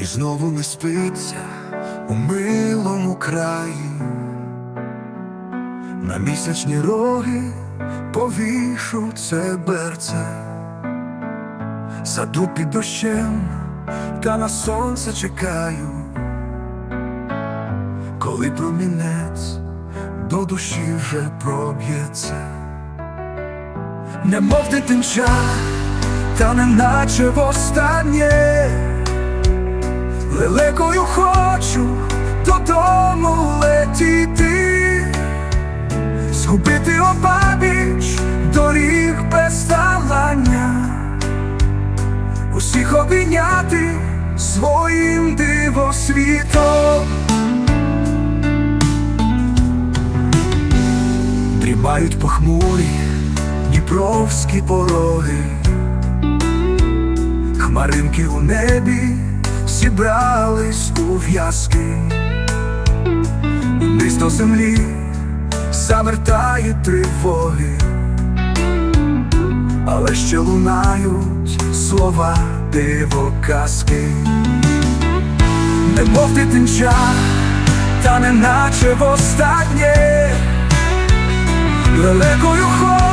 і знову не спиться у милому краї, на місячні роги повішу це берце, саду під дощем та на сонце чекаю, коли промінець до душі вже проб'ється, немов дитинча, та неначе востаннє. Лелекою хочу додому летіти, згубити обабіч доріг без талання, усіх обійняти своїм дивосвітом. Дрімають похмурі дніпровські пороги, хмаринки у небі зібрались у в'язки, Вниз до землі завертає тривоги, але ще лунають слова дивоказки, немов дитинча, та неначе востаннє, лелекою хочу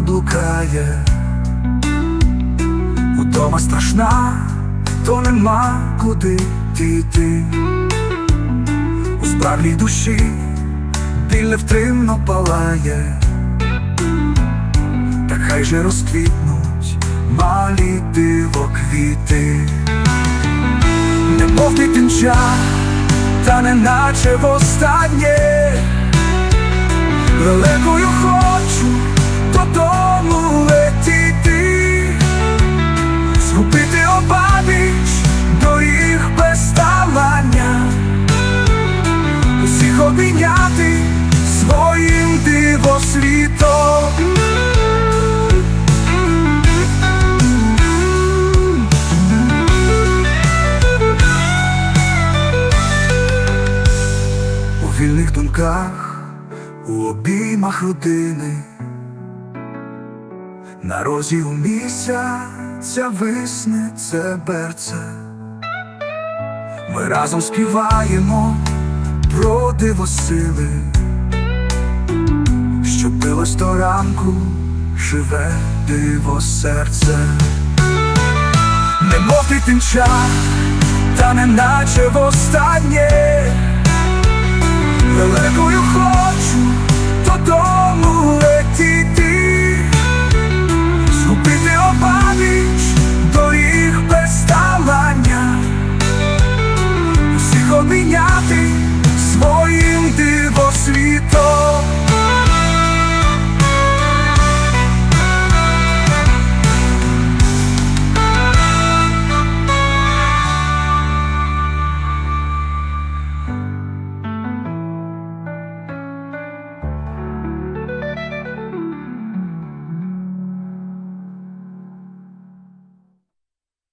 ярами блукає, удома страшна, то нема куди дійти у справлій душі біль невтримно палає, та хай же розквітнуть малі дивоквіти, немов дитинча, та неначе востаннє, лелекою у обіймах родини, на розі у місяця висне це берце. Ми разом співаємо про дивосили, що билось до ранку, живе диво серце, немов дитинча, та неначе востаннє, лелекою хочу